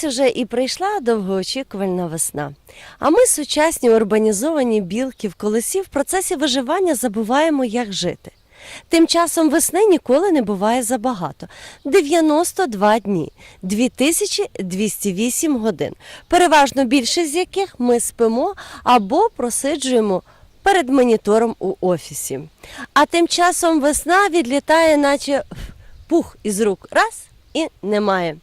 Ось уже і прийшла довгоочікувальна весна. А ми, сучасні урбанізовані білки в колесі в процесі виживання забуваємо, як жити. Тим часом весни ніколи не буває забагато 92 дні, 2208 годин, переважно більшість з яких ми спимо або просиджуємо перед монітором у офісі. А тим часом весна відлітає, наче пух із рук, раз і немає.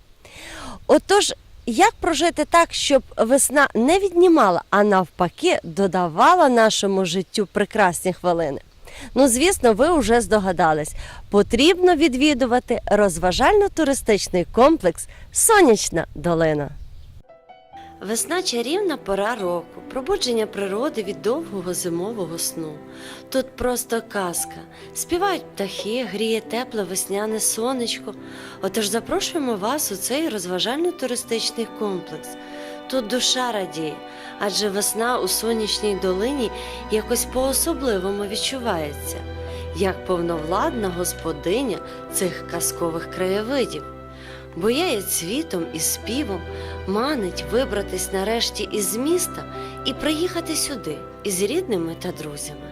Отож, як прожити так, щоб весна не віднімала, а навпаки, додавала нашому життю прекрасні хвилини? Ну, звісно, ви вже здогадались, потрібно відвідувати розважально-туристичний комплекс Сонячна долина. Весна чарівна пора року, пробудження природи від довгого зимового сну. Тут просто казка. Співають птахи, гріє тепле весняне сонечко. Отож запрошуємо вас у цей розважально-туристичний комплекс. Тут душа радіє, адже весна у сонячній долині якось по-особливому відчувається, як повновладна господиня цих казкових краєвидів. Бояє цвітом і співом, манить вибратись нарешті із міста і приїхати сюди із рідними та друзями.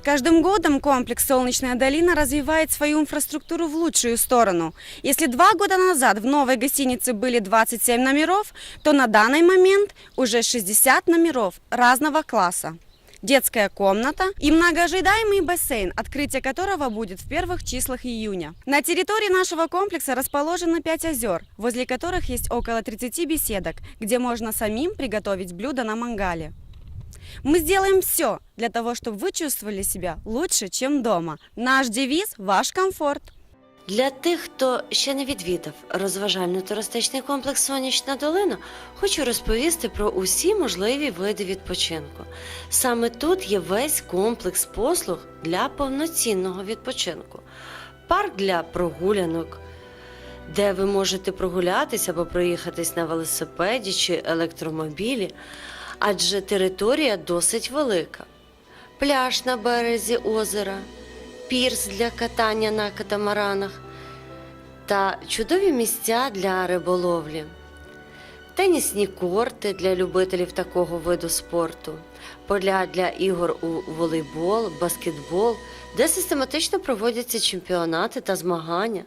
С каждым годом комплекс «Солнечная долина» развивает свою инфраструктуру в лучшую сторону. Если два года назад в новой гостинице были 27 номеров, то на данный момент уже 60 номеров разного класса. Детская комната и многоожидаемый бассейн, открытие которого будет в первых числах июня. На территории нашего комплекса расположено 5 озер, возле которых есть около 30 беседок, где можно самим приготовить блюда на мангале. Мы сделаем все для того, чтобы вы чувствовали себя лучше, чем дома. Наш девиз – ваш комфорт. Для тих, хто ще не відвідав розважально-туристичний комплекс Сонячна долина, хочу розповісти про усі можливі види відпочинку. Саме тут є весь комплекс послуг для повноцінного відпочинку. Парк для прогулянок, де ви можете прогулятися або проїхатись на велосипеді чи електромобілі, адже територія досить велика. Пляж на березі озера, пірс для катання на катамаранах та чудові місця для риболовлі, тенісні корти для любителів такого виду спорту, поля для ігор у волейбол, баскетбол, де систематично проводяться чемпіонати та змагання,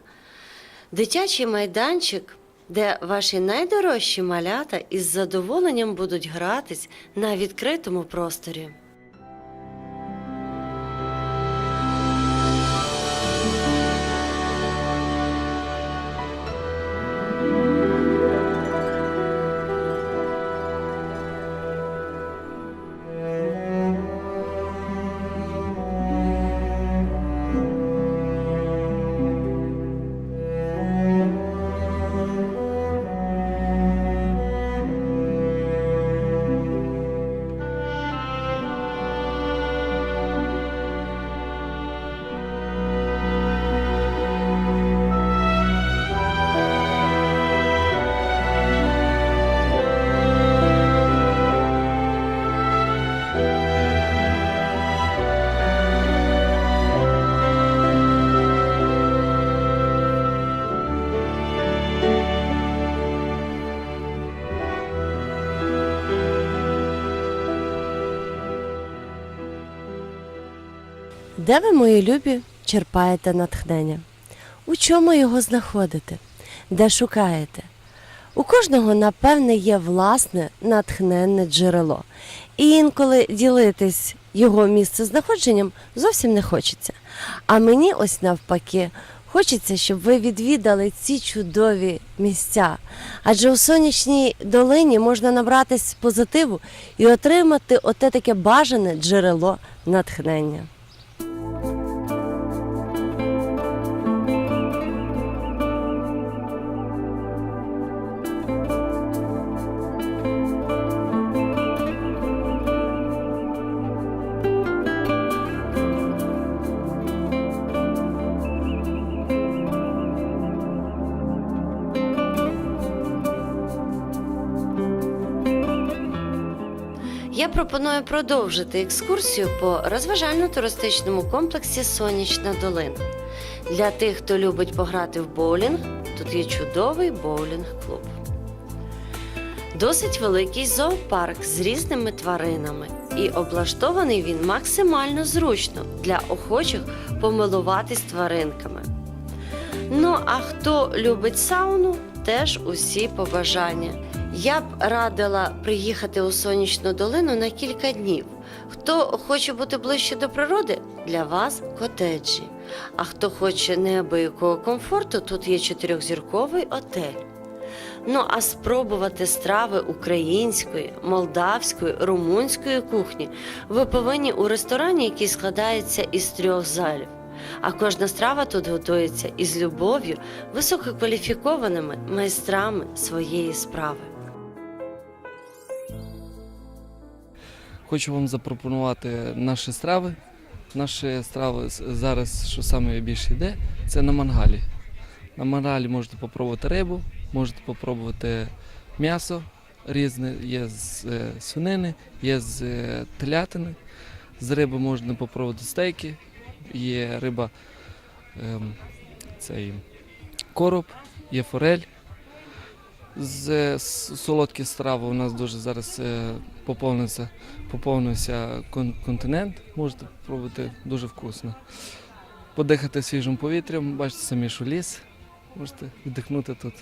дитячий майданчик, де ваші найдорожчі малята із задоволенням будуть гратись на відкритому просторі. Де ви, мої любі, черпаєте натхнення? У чому його знаходите? Де шукаєте? У кожного, напевне, є власне натхненне джерело. І інколи ділитись його місцезнаходженням зовсім не хочеться. А мені ось навпаки Хочеться, щоб ви відвідали ці чудові місця. Адже у сонячній долині можна набратись позитиву і отримати оте таке бажане джерело натхнення. Я пропоную продовжити екскурсію по розважально-туристичному комплексі Сонячна долина. Для тих, хто любить пограти в боулінг, тут є чудовий боулінг-клуб. Досить великий зоопарк з різними тваринами, і облаштований він максимально зручно для охочих помилуватись тваринками. Ну а хто любить сауну, теж усі побажання. Я б радила приїхати у сонячну долину на кілька днів. Хто хоче бути ближче до природи, для вас котеджі. А хто хоче неабиякого комфорту, тут є чотирьохзірковий отель. Ну а спробувати страви української, молдавської, румунської кухні ви повинні у ресторані, який складається із трьох залів. А кожна страва тут готується із любов'ю, висококваліфікованими майстрами своєї справи. Хочу вам запропонувати наші страви. Наші страви зараз, що саме більше йде, це на мангалі. На мангалі можете попробувати рибу, можете попробувати м'ясо різне, є з е, свинини, є з е, телятини. З риби можна попробувати стейки, є риба, ем, цей короб, є форель. З солодкі страви у нас дуже зараз е, поповнився, поповнився кон- континент. Можете спробувати дуже вкусно. Подихати свіжим повітрям, бачите самі, що ліс. Можете віддихнути тут.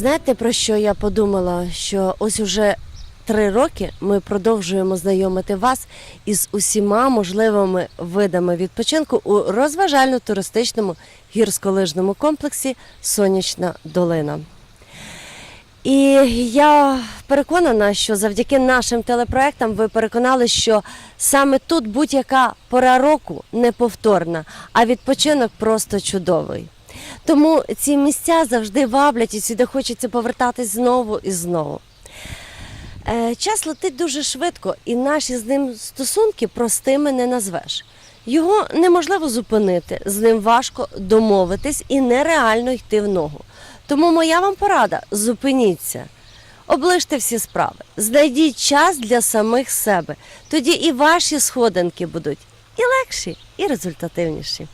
Знаєте, про що я подумала? Що ось уже три роки ми продовжуємо знайомити вас із усіма можливими видами відпочинку у розважально-туристичному гірськолижному комплексі Сонячна долина. І я переконана, що завдяки нашим телепроектам ви переконали, що саме тут будь-яка пора року неповторна, а відпочинок просто чудовий. Тому ці місця завжди ваблять і сюди хочеться повертатись знову і знову. Е, час летить дуже швидко, і наші з ним стосунки простими не назвеш. Його неможливо зупинити, з ним важко домовитись і нереально йти в ногу. Тому моя вам порада: зупиніться, оближте всі справи, знайдіть час для самих себе. Тоді і ваші сходинки будуть і легші, і результативніші.